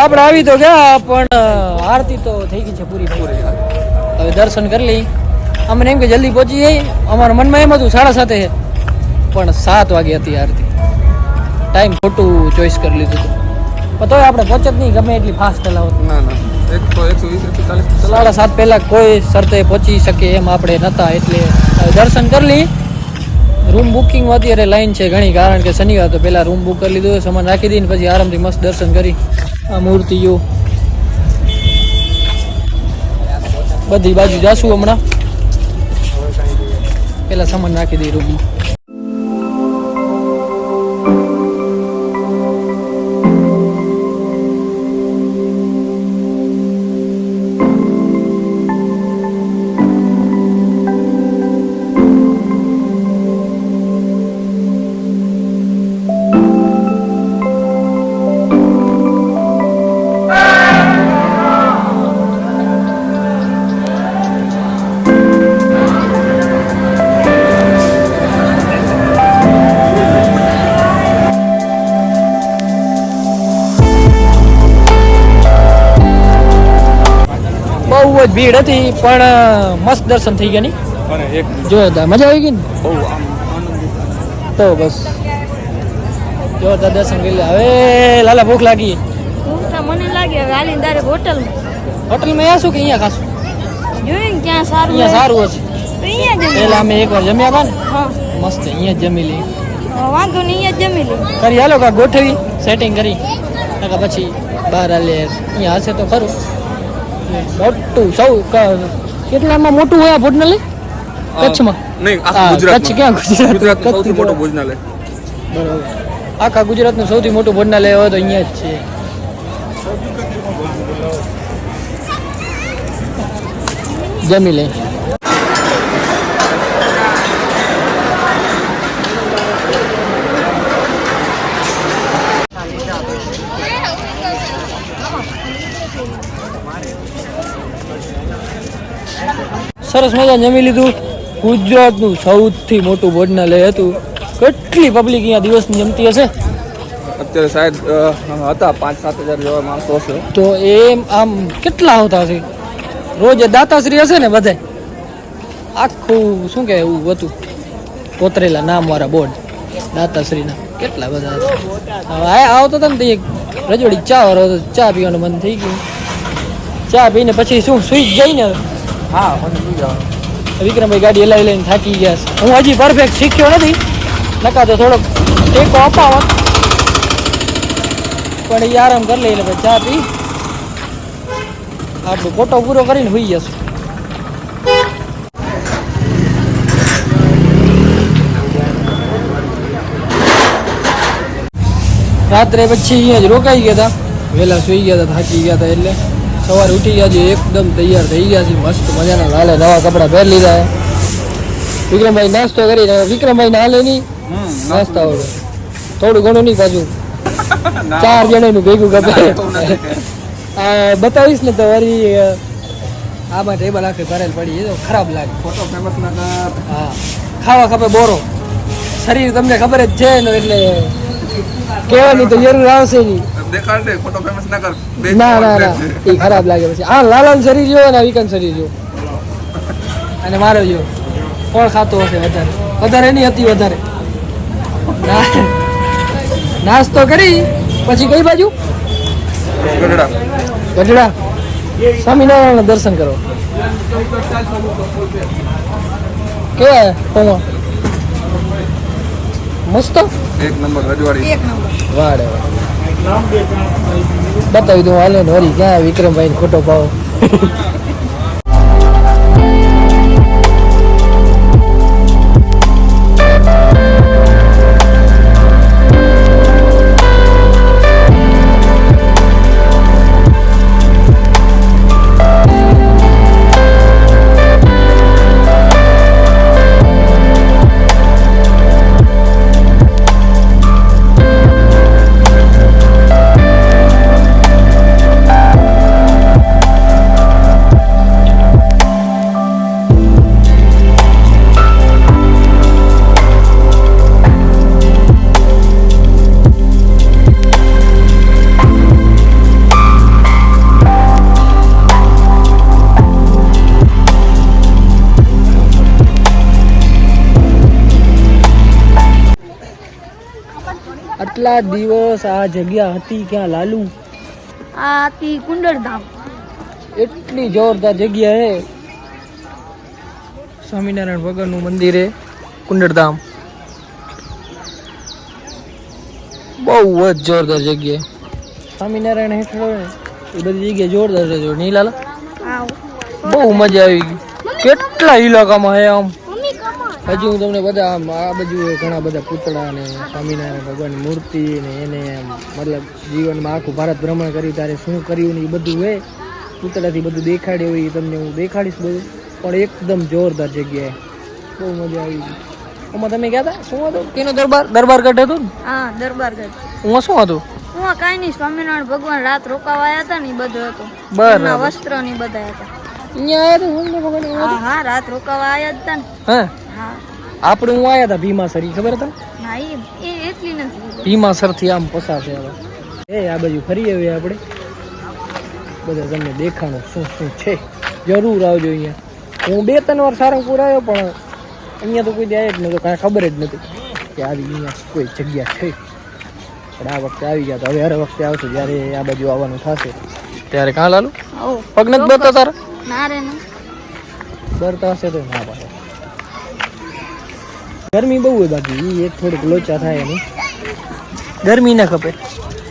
આપણે આવી તો ગયા પણ આરતી તો થઈ ગઈ છે પૂરી પૂરી. હવે દર્શન કરી લઈ અમને એમ કે જલ્દી પહોંચી જઈ અમારા મનમાં એમ હતું સાડા સાતે પણ સાત વાગે હતી આરતી. ટાઈમ ખોટું ચોઈસ કરી લીધું હતું. પણ તોય આપણે પહોંચત નહીં ગમે એટલી ફાસ્ટ ચલાવો ના ના. સાડા સાત પહેલા કોઈ શરતે પહોંચી શકે એમ આપણે નહોતા એટલે હવે દર્શન કરી લઈ રૂમ બુકિંગ અત્યારે લાઈન છે ઘણી કારણ કે શનિવાર તો પહેલા રૂમ બુક કરી લીધું સામાન રાખી દઈને પછી આરામથી મસ્ત દર્શન કરી. આ મૂર્તિઓ. બધી બાજુ જાશું હમણાં. પેલા સામાન નાખી દઈ રૂમમાં. જ ભીડ હતી પણ મસ્ત દર્શન થઈ ગયા ની એક જોરદાર મજા આવી ગઈ ને? બહુ તો બસ. જોરદાર દર્શન કરી હવે લાલા ભૂખ લાગી. હોટલ તો મને લાગે. હવે હાલીને તારે હોટલમાં. આશું કે અહીંયા ખાશું જોયું ક્યાં સારું અહીંયા સારું હશે તો અહીંયા જમી પહેલા અમે એકવાર જમ્યા હતા ને? હા. મસ્ત અહીંયા જમી લઈ વાંધો નહીં અહીંયા જમી લઈએ કરી હાલો કા ગોઠવી? સેટિંગ કરી. પછી બહાર હાલે અહીંયા હશે તો ખરું. મોટું સૌ કેટલામાં મોટું હોય આ ભોજનાલય? કચ્છમાં? નહીં આખા ગુજરાત કચ્છ ક્યાં ગુજરાત સૌથી મોટું ભોજનાલય. બરાબર. આખા ગુજરાતનું સૌથી મોટું ભોજનાલય હોય તો અહીંયા જ છે. જમી લઈ સરસ મજા જમી લીધું. ગુજરાતનું સૌથી મોટું ભોજનાલય હતું. કેટલી પબ્લિક અહીંયા દિવસની જમતી હશે? અત્યારે શાયદ હતા પાંચ સાત હજાર જેવા માણસો હશે. તો એમ આમ કેટલા આવતા હશે? રોજ દાતાશ્રી હશે ને બધે? આખું શું કે એવું હતું? કોતરેલા નામવાળા બોર્ડ. દાતાશ્રીના. કેટલા બધા હવે આવતો હતો ને રજોડી ચા ચા પીવાનું મન થઈ ગયું. ચા પીને પછી શું સુઈ જઈને હા વિક્રમભાઈ ગાડી હલાવી લઈને થાકી ગયા છે. હું હજી પરફેક્ટ શીખ્યો નથી. નકા તો થોડોક ટેકો અપાવત. પણ એ આરામ કરી લઈને પછી ચા પી. આપણો ફોટો પૂરો કરીને હોઈ જશું. રાત્રે પછી અહીંયા જ રોકાઈ ગયા હતા. વહેલા સુઈ ગયા હતા, થાકી ગયા હતા એટલે. સવારે ઉઠી ગયા છે એકદમ તૈયાર થઈ ગયા છે મસ્ત મજાના લાલે નવા કપડાં પહેરી લીધા વિક્રમભાઈ નાસ્તો કરી વિક્રમભાઈ ના હાલે નહીં. નાસ્તા હોય થોડું ઘણું નહીં પાછું. ચાર જણાનું ભેગું કપે બતાવીશ ને તો વરી આમાં ટેબલ આખી ભરેલ પડી. એ તો ખરાબ લાગે. ફોટો ફેમસ ના હા. ખાવા ખપે બોરો. શરીર તમને ખબર જ છે ને એટલે કહેવાની તો જરૂર આવશે નહીં. દેખાડ દે ફોટો ફેમસ ના કર. ના ના ના. એ ખરાબ લાગે પછી. હા લાલન શરીર જો અને વિકન શરીર જો અને મારો જો કોણ ખાતું હશે વધારે? વધારે નહીં હતી વધારે. નાસ્તો કરી પછી કઈ બાજુ? ગઢડા. ગઢડા. સ્વામિનારાયણ દર્શન કરો. કેવા પૌવા મસ્ત? એક નંબર રજવાડી. એક નંબર. વાડે બતાવી દઉં હાલે ને ક્યાં વિક્રમભાઈ ખોટો પાવ કેટલા દિવસ આ જગ્યા હતી? ક્યાં લાલુ? આ હતી કુંડળધામ. એટલી જોરદાર જગ્યા હે. સ્વામિનારાયણ ભગવાનનું મંદિર હે કુંડળધામ. બહુ જ જોરદાર જગ્યા સ્વામિનારાયણ હેઠળ એ બધી જગ્યા જોરદાર છે જો નહીં લાલા? બહુ મજા આવી ગઈ. કેટલા ઇલાકામાં હે આમ? હજી હું તમને બધા આમ આ બાજુ ઘણા બધા પૂતળા ને સ્વામિનારાયણ ભગવાનની મૂર્તિ ને એને મતલબ જીવનમાં આખું ભારત ભ્રમણ કર્યું ત્યારે શું કર્યું ને એ બધું હોય પૂતળાથી બધું દેખાડ્યું હોય એ તમને હું દેખાડીશ બધું. પણ એકદમ જોરદાર જગ્યાએ. બહુ મજા આવી ગઈ. આમાં તમે ગયા હતા શું હતું? કેનો દરબાર? દરબાર ગઢ હતું હા દરબારગઢ હું શું હતું? હું કાંઈ નહીં સ્વામિનારાયણ ભગવાન રાત રોકાવા આવ્યા હતા ને એ બધું હતું. બરાબર. વસ્ત્ર ને બધા હતા અહીંયા આવ્યા હતા સ્વામિનારાયણ ભગવાન? હા હા રાત રોકાવા આવ્યા હતા ને. હા. હા. આપણે હું આયા હતા ભીમાસર ખબર હતા એ એટલી નથી. ખબર. ભીમાસરથી આમ પસાર છે હવે. એ આ બાજુ ફરી આવીએ આપણે. બધા તમને દેખાણું શું શું છે? જરૂર આવજો અહીંયા. હું બે ત્રણ વાર સારંગપુર આવ્યો પણ અહીંયા તો કોઈ જાય જ નહોતો કાંઈ ખબર જ નથી કે આવી અહીંયા કોઈ જગ્યા છે. પણ આ વખતે આવી ગયા તો હવે હર વખતે આવશે જ્યારે આ બાજુ આવવાનું થશે. ત્યારે કાં લાલું? પગ નથી બરતા તારા? ના રે બરતા હશે તો ના પાડે. ગરમી બહુ હોય બાકી એ થોડુંક લોચા થાય એની. ગરમી ના ખપે.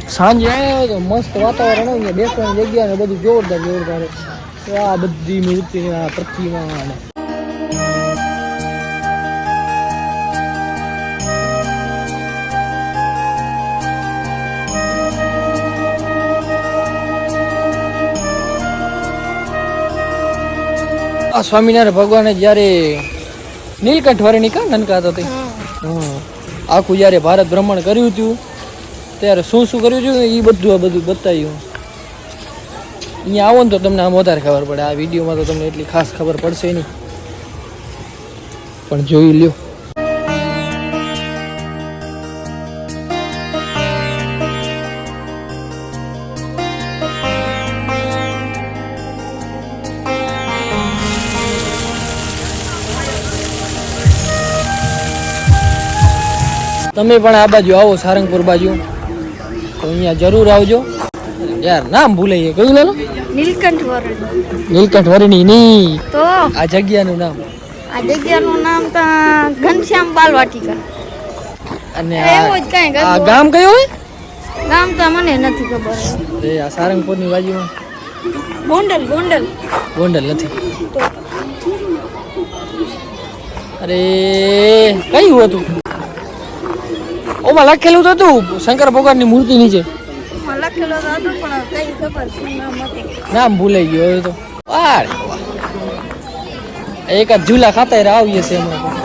સાંજે આવ્યો તો મસ્ત વાતાવરણ હોય બેસવાની જગ્યા ને બધું જોરદાર જોરદાર આ બધી મૂર્તિ આ પ્રતિમા આ સ્વામિનારાયણ ભગવાને જ્યારે નીલકંઠ વરણી કા? નનકા હતા. આખું જ્યારે ભારત ભ્રમણ કર્યું હતું ત્યારે શું શું કર્યું હતું એ બધું આ બધું બતાવ્યું અહીંયા આવો ને તો તમને આમ વધારે ખબર પડે. આ વિડીયોમાં તો તમને એટલી ખાસ ખબર પડશે નહીં. પણ જોઈ લ્યો. તમે પણ આ બાજુ આવો સારંગપુર બાજુ. તો અહીંયા જરૂર આવજો. યાર નામ ભૂલાઈએ. કયું લેલો નીલકંઠ વરણી. નીલકંઠ વરણી ની. તો? આ જગ્યાનું નામ. આ જગ્યાનું નામ તો ઘનશ્યામ બાલવાટિકા. અને આ ગામ કયું હોય? ગામ તો મને નથી ખબર. એ આ સારંગપુરની બાજુમાં. ગોંડલ ગોંડલ. ગોંડલ નથી. અરે કયું હતું? ઓમાં લખેલું તો હતું શંકર ભગવાનની મૂર્તિ નીચે. નામ ભૂલાઈ ગયો તો. એક જ ઝૂલા ખાતા આવીએ છે હમણાં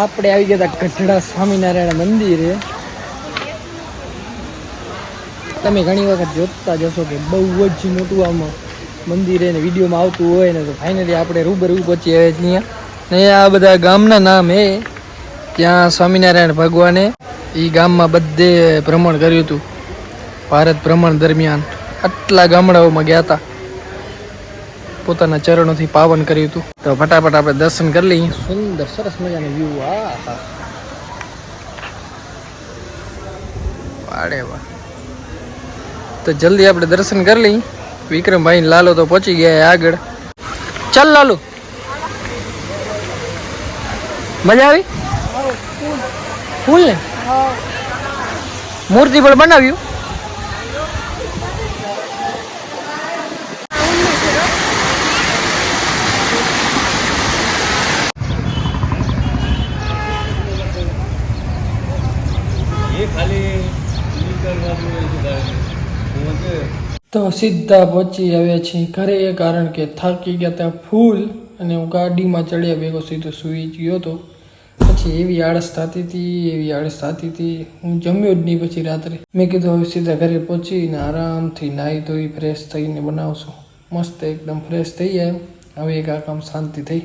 આપણે આવી ગયા હતા ગઢડા સ્વામિનારાયણ મંદિરે. તમે ઘણી વખત જોતા જશો કે બહુ જ મોટું આમ મંદિર એને વિડીયોમાં આવતું હોય ને તો ફાઇનલી આપણે રૂબરૂ પહોંચી આવે છે અહીંયા ને આ બધા ગામના નામ હે. ત્યાં સ્વામિનારાયણ ભગવાને એ ગામમાં બધે ભ્રમણ કર્યું હતું. ભારત ભ્રમણ દરમિયાન આટલા ગામડાઓમાં ગયા હતા પોતાના ચરણોથી પાવન કર્યું હતું. તો ફટાફટ આપણે દર્શન કરી લઈએ. સુંદર સરસ મજાનો વ્યૂ આ વાડે વાહ. તો જલ્દી આપણે દર્શન કરી લઈએ. વિક્રમભાઈ લાલો તો પહોંચી ગયા આગળ. ચાલ લાલુ. મજા આવી? ફૂલ. ને? મૂર્તિ પણ બનાવ્યું? તો સીધા પહોંચી આવ્યા છીએ ઘરે કારણ કે થાકી ગયા હતા ફૂલ અને હું ગાડીમાં ચડ્યા ભેગો સીધો સૂઈ ગયો હતો પછી એવી આળસ થતી હતી, એવી આળસ થતી હતી. હું જમ્યો જ નહીં પછી રાત્રે. મેં કીધું હવે સીધા ઘરે પહોંચીને આરામથી નાહી ધોઈ ફ્રેશ થઈને બનાવશું. મસ્ત એકદમ ફ્રેશ થઈ જાય હવે એક આ કામ શાંતિ થઈ.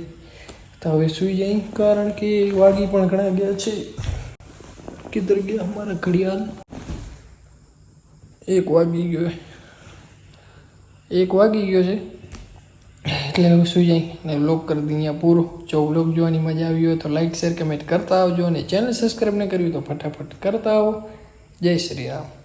તો હવે સૂઈ જાય કારણ કે વાગી પણ ઘણા ગયા છે. કિધર ગયા અમારા ઘડિયાળ. એક વાગી ગયો એક વાગી ગયો છે. એટલે હવે સુઈ જાય? ને બ્લોગ કરી દઈએ અહીંયા પૂરો. જો બ્લોગ જોવાની મજા આવી હોય તો લાઇક શેર કમેન્ટ કરતા આવજો અને ચેનલ સબસ્ક્રાઈબ ન કર્યું તો ફટાફટ કરતા આવો. જય શ્રી રામ.